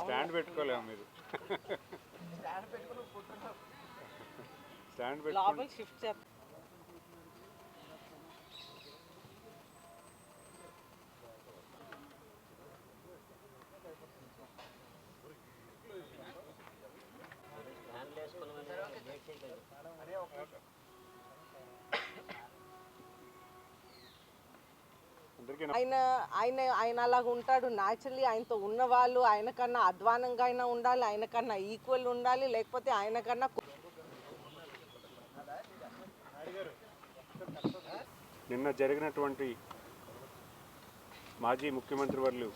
Stand పెట్టుకోలేము మీరు. Stand పెట్టుకో లోపల షిఫ్ట్ చేస్తాం ఆయన ఆయన ఆయన అలాగ ఉంటాడు. న్యాచురల్లీ ఆయనతో ఉన్నవాళ్ళు ఆయన కన్నా అధ్వానంగా అయినా ఉండాలి ఆయన కన్నా ఈక్వల్ ఉండాలి లేకపోతే ఆయన కన్నా నిన్న జరిగినటువంటి మాజీ ముఖ్యమంత్రి వర్లు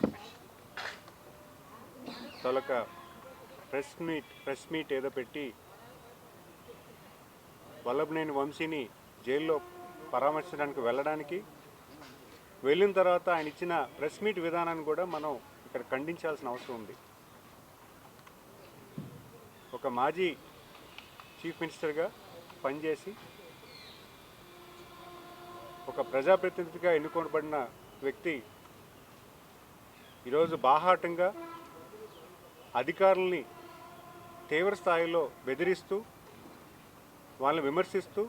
తొలక ప్రెస్ మీట్ ప్రెస్ మీట్ ఏదో పెట్టి వల్లభనేని వంశీని జైల్లో పరామర్శించడానికి వెళ్ళడానికి వెళ్ళిన తర్వాత ఆయన ఇచ్చిన ప్రెస్ మీట్ విధానాన్ని కూడా మనం ఇక్కడ ఖండించాల్సిన అవసరం ఉంది. ఒక మాజీ చీఫ్ మినిస్టర్గా పనిచేసి ఒక ప్రజాప్రతినిధిగా ఎన్నుకోబడిన వ్యక్తి ఈరోజు బాహాటంగా అధికారుల్ని తీవ్ర స్థాయిలో బెదిరిస్తూ వాళ్ళని విమర్శిస్తూ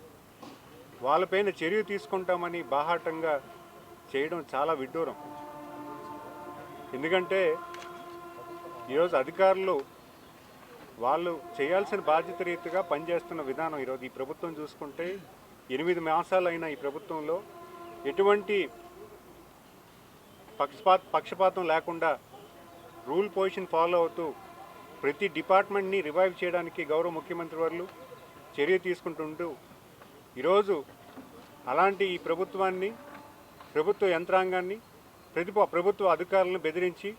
వాళ్ళపైన చర్య తీసుకుంటామని బాహాటంగా చేయడం చాలా విడ్డూరం. ఎందుకంటే ఈరోజు అధికారులు వాళ్ళు చేయాల్సిన బాధ్యత రీతిగా పనిచేస్తున్న విధానం ఈరోజు ఈ ప్రభుత్వం చూసుకుంటే ఎనిమిది మాసాలైన ఈ ప్రభుత్వంలో ఎటువంటి పక్షపాత పక్షపాతం లేకుండా రూల్ పొజిషన్ ఫాలో అవుతూ ప్రతి డిపార్ట్మెంట్ని రివైవ్ చేయడానికి గౌరవ ముఖ్యమంత్రి వారు చర్య తీసుకుంటుంటూ ఈరోజు అలాంటి ఈ ప్రభుత్వాన్ని ప్రభుత్వ యంత్రాంగాన్ని ప్రతి ప్రభుత్వ అధికారులను బెదిరించి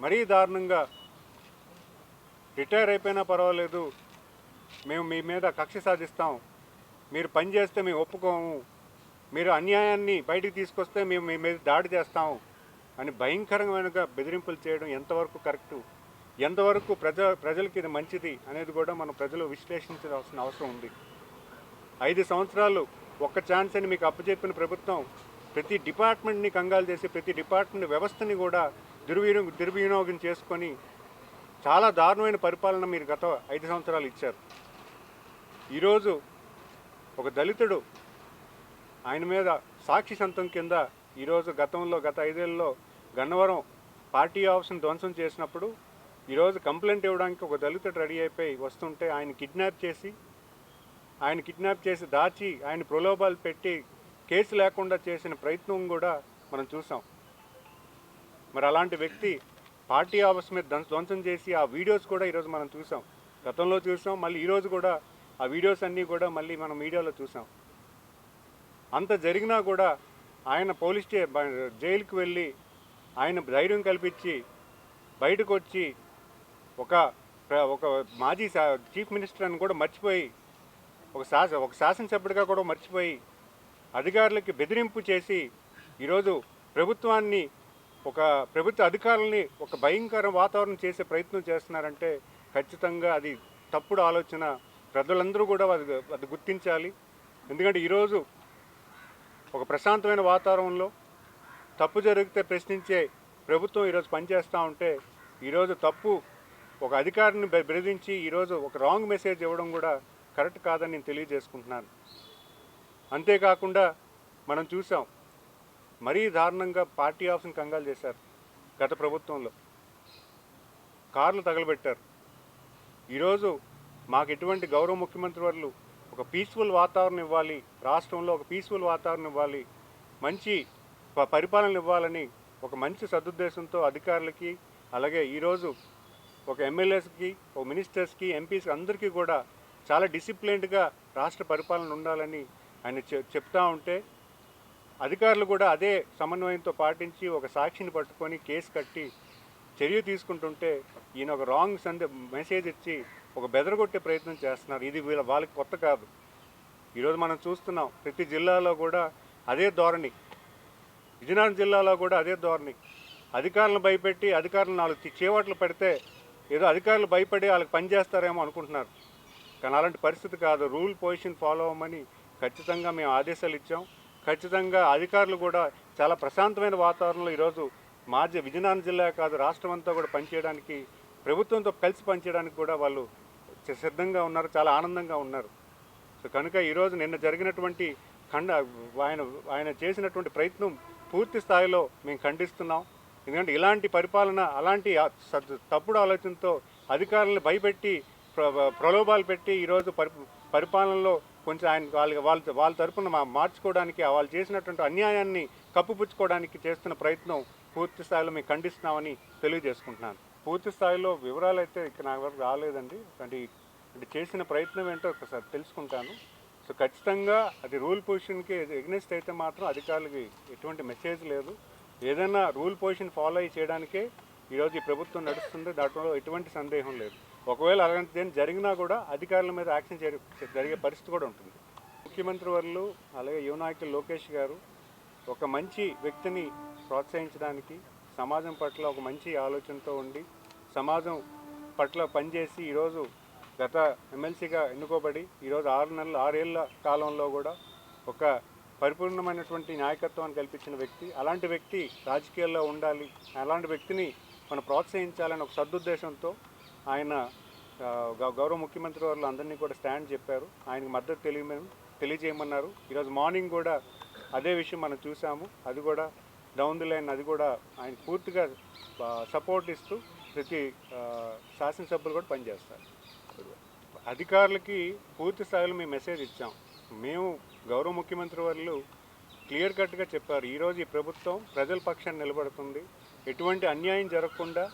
మరీ దారుణంగా రిటైర్ అయిపోయినా పర్వాలేదు మేము మీ మీద కక్ష సాధిస్తాం మీరు పని చేస్తే మేము ఒప్పుకోము మీరు అన్యాయాన్ని బయటికి తీసుకొస్తే మేము మీ మీద దాడి చేస్తాం అని భయంకరమైన బెదిరింపులు చేయడం ఎంతవరకు కరెక్టు? ఎంతవరకు ప్రజ ప్రజలకి ఇది మంచిది అనేది కూడా మనం ప్రజలు విశ్లేషించాల్సిన అవసరం ఉంది. ఐదు సంవత్సరాలు ఒక్క ఛాన్స్ అని మీకు అప్పచెప్పిన ప్రభుత్వం ప్రతి డిపార్ట్మెంట్ని కంగాలు చేసి ప్రతి డిపార్ట్మెంట్ వ్యవస్థని కూడా దుర్వినియోగం దుర్వినియోగం చేసుకొని చాలా దారుణమైన పరిపాలన మీరు గత ఐదు సంవత్సరాలు ఇచ్చారు. ఈరోజు ఒక దళితుడు ఆయన మీద సాక్షి సంతం కింద ఈరోజు గతంలో గత ఐదేళ్ళలో గన్నవరం పార్టీ ఆఫీస్ని ధ్వంసం చేసినప్పుడు ఈరోజు కంప్లైంట్ ఇవ్వడానికి ఒక దళితుడు రెడీ అయిపోయి వస్తుంటే ఆయన కిడ్నాప్ చేసి ఆయన కిడ్నాప్ చేసి దాచి ఆయన ప్రలోభాలు పెట్టి కేసు లేకుండా చేసిన ప్రయత్నం కూడా మనం చూసాం. మరి అలాంటి వ్యక్తి పార్టీ ఆఫీస్ మీద ధ్వంసం చేసి ఆ వీడియోస్ కూడా ఈరోజు మనం చూసాం. గతంలో చూసాం మళ్ళీ ఈరోజు కూడా ఆ వీడియోస్ అన్నీ కూడా మళ్ళీ మనం మీడియాలో చూసాం. అంత జరిగినా కూడా ఆయన పోలీస్ స్టే జైలుకి వెళ్ళి ఆయన ధైర్యం కల్పించి బయటకు వచ్చి ఒక ఒక మాజీ చీఫ్ మినిస్టర్ అని కూడా మర్చిపోయి ఒక శాస ఒక శాసనసభ్యుడిగా కూడా మర్చిపోయి అధికారులకి బెదిరింపు చేసి ఈరోజు ప్రభుత్వాన్ని ఒక ప్రభుత్వ అధికారులని ఒక భయంకర వాతావరణం చేసే ప్రయత్నం చేస్తున్నారంటే ఖచ్చితంగా అది తప్పుడు ఆలోచన. ప్రజలందరూ కూడా అది అది గుర్తించాలి. ఎందుకంటే ఈరోజు ఒక ప్రశాంతమైన వాతావరణంలో తప్పు జరిగితే ప్రశ్నించే ప్రభుత్వం ఈరోజు పనిచేస్తూ ఉంటే ఈరోజు తప్పు ఒక అధికారిని బెదిరించి ఈరోజు ఒక రాంగ్ మెసేజ్ ఇవ్వడం కూడా కరెక్ట్ కాదని నేను తెలియజేసుకుంటున్నాను. అంతేకాకుండా మనం చూసాం మరీ దారుణంగా పార్టీ ఆఫీస్ని కంగాలు చేశారు గత ప్రభుత్వంలో. కార్లు తగలబెట్టారు. ఈరోజు మాకు ఎటువంటి గౌరవ ముఖ్యమంత్రి వర్లు ఒక పీస్ఫుల్ వాతావరణం ఇవ్వాలి రాష్ట్రంలో ఒక పీస్ఫుల్ వాతావరణం ఇవ్వాలి మంచి పరిపాలన ఇవ్వాలని ఒక మంచి సదుద్దేశంతో అధికారులకి అలాగే ఈరోజు ఒక ఎమ్మెల్యేస్కి ఒక మినిస్టర్స్కి ఎంపీస్కి అందరికీ కూడా చాలా డిసిప్లిన్డ్గా రాష్ట్ర పరిపాలన ఉండాలని ఆయన చెప్తా ఉంటే అధికారులు కూడా అదే సమన్వయంతో పాటించి ఒక సాక్షిని పట్టుకొని కేసు కట్టి చర్య తీసుకుంటుంటే ఈయన ఒక రాంగ్ సందే మెసేజ్ ఇచ్చి ఒక బెదరగొట్టే ప్రయత్నం చేస్తున్నారు. ఇది వీళ్ళ వాళ్ళకి కొత్త కాదు. ఈరోజు మనం చూస్తున్నాం ప్రతి జిల్లాలో కూడా అదే ధోరణి. విజయనగరం జిల్లాలో కూడా అదే ధోరణి. అధికారులను భయపెట్టి అధికారులు నాలుగు చేవాట్లు పెడితే ఏదో అధికారులు భయపడి వాళ్ళకి పనిచేస్తారేమో అనుకుంటున్నారు. కానీ అలాంటి పరిస్థితి కాదు. రూల్ పొజిషన్ ఫాలో అవ్వమని ఖచ్చితంగా మేము ఆదేశాలు ఇచ్చాం. ఖచ్చితంగా అధికారులు కూడా చాలా ప్రశాంతమైన వాతావరణంలో ఈరోజు మాజీ విజయనగరం జిల్లా కాదు రాష్ట్రం అంతా కూడా పనిచేయడానికి ప్రభుత్వంతో కలిసి పనిచేయడానికి కూడా వాళ్ళు సిద్ధంగా ఉన్నారు. చాలా ఆనందంగా ఉన్నారు. సో కనుక ఈరోజు నిన్న జరిగినటువంటి ఖండ ఆయన ఆయన చేసినటువంటి ప్రయత్నం పూర్తి స్థాయిలో మేము ఖండిస్తున్నాం. ఎందుకంటే ఇలాంటి పరిపాలన అలాంటి తప్పుడు ఆలోచనతో అధికారులను భయపెట్టి ప్రలోభాలు పెట్టి ఈరోజు పరి పరిపాలనలో కొంచెం ఆయన వాళ్ళ వాళ్ళ వాళ్ళ తరపున మా మార్చుకోవడానికి వాళ్ళు చేసినటువంటి అన్యాయాన్ని కప్పుపుచ్చుకోవడానికి చేస్తున్న ప్రయత్నం పూర్తి స్థాయిలో మేము ఖండిస్తున్నామని తెలియజేసుకుంటున్నాను. పూర్తి స్థాయిలో వివరాలు అయితే ఇక్కడ నా వరకు రాలేదండి. అంటే అంటే చేసిన ప్రయత్నం ఏంటో ఒకసారి తెలుసుకుంటాను. సో ఖచ్చితంగా అది రూల్ పొజిషన్కి ఎగ్నెస్ట్ అయితే మాత్రం అధికారులకి ఎటువంటి మెసేజ్ లేదు. ఏదైనా రూల్ పొజిషన్ ఫాలో అయ్యి చేయడానికే ఈరోజు ఈ ప్రభుత్వం నడుస్తుంది. దాంట్లో ఎటువంటి సందేహం లేదు. ఒకవేళ అలాంటి దేని జరిగినా కూడా అధికారుల మీద యాక్షన్ జరి- జరిగే పరిస్థితి కూడా ఉంటుంది. ముఖ్యమంత్రి వర్లు అలాగే యువ నాయకులు లోకేష్ గారు ఒక మంచి వ్యక్తిని ప్రోత్సహించడానికి సమాజం పట్ల ఒక మంచి ఆలోచనతో ఉండి సమాజం పట్ల పనిచేసి ఈరోజు గత ఎమ్మెల్సీగా ఎన్నుకోబడి ఈరోజు ఆరు నెలల ఆరేళ్ళ కాలంలో కూడా ఒక పరిపూర్ణమైనటువంటి నాయకత్వాన్ని కల్పించిన వ్యక్తి. అలాంటి వ్యక్తి రాజకీయాల్లో ఉండాలి అలాంటి వ్యక్తిని మనం ప్రోత్సహించాలని ఒక సదుద్దేశంతో ఆయన గౌరవ ముఖ్యమంత్రి వారు అందరినీ కూడా స్టాండ్ చెప్పారు. ఆయనకు మద్దతు తెలియ తెలియజేయమన్నారు. ఈరోజు మార్నింగ్ కూడా అదే విషయం మనం చూసాము. అది కూడా డౌన్ ది లైన్ అది కూడా ఆయన పూర్తిగా సపోర్ట్ ఇస్తూ ప్రతి శాసనసభ్యులు కూడా పనిచేస్తారు. అధికారులకి పూర్తి స్థాయిలో మేము మెసేజ్ ఇచ్చాం. మేము గౌరవ ముఖ్యమంత్రి వాళ్ళు క్లియర్ కట్గా చెప్పారు. ఈరోజు ఈ ప్రభుత్వం ప్రజల పక్షాన్ని నిలబడుతుంది. ఎటువంటి అన్యాయం జరగకుండా